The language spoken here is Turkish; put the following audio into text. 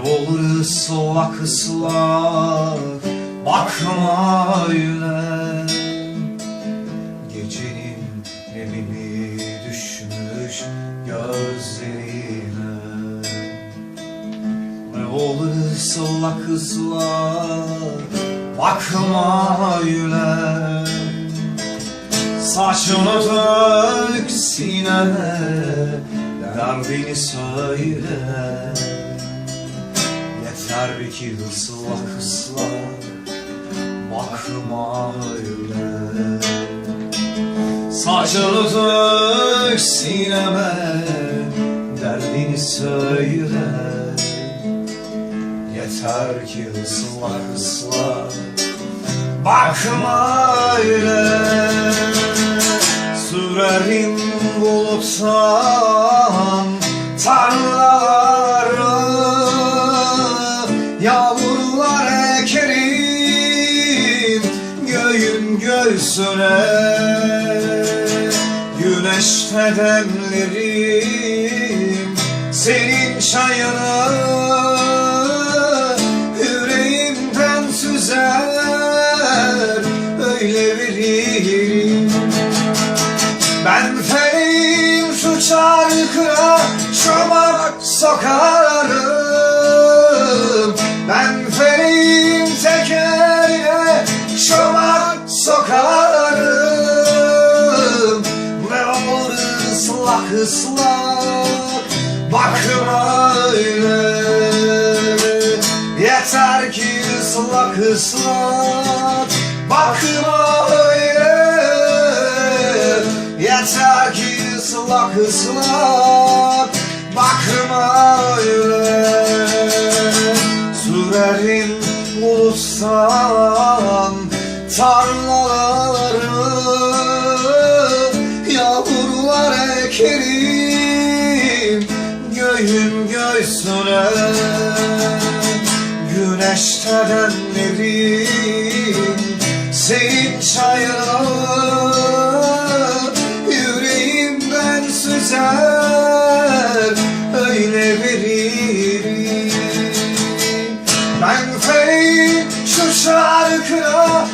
olur ıslak ıslak Bakma öyle Gecenin nemini düşmüş gözlerine. Ne olur ıslak ıslak Bakma öyle Saçını dök sinene Derdini söyle Yeter ki ıslak ıslak Bakma öyle. Saçını dök sineme. Derdini söyle. Yeter ki ıslak ıslak Bakma öyle. Sürerim buluttan Tarlaları göğsüne Güneşte demlerim Senin çayını Yüreğimden süzer Öyle veririm ben feyim şu çarkıya çomak sokarım ıslak. Bakma öyle. Yeter ki ıslak ıslak. Bakma öyle. Yeter ki ıslak ıslak. Bakma öyle. Sürerim bulutsan Tarlaları kerim Göğüm göğsüne Güneş terenlerim Senin çayına Yüreğimden süzer. Öyle veririm Ben fey şu şarkına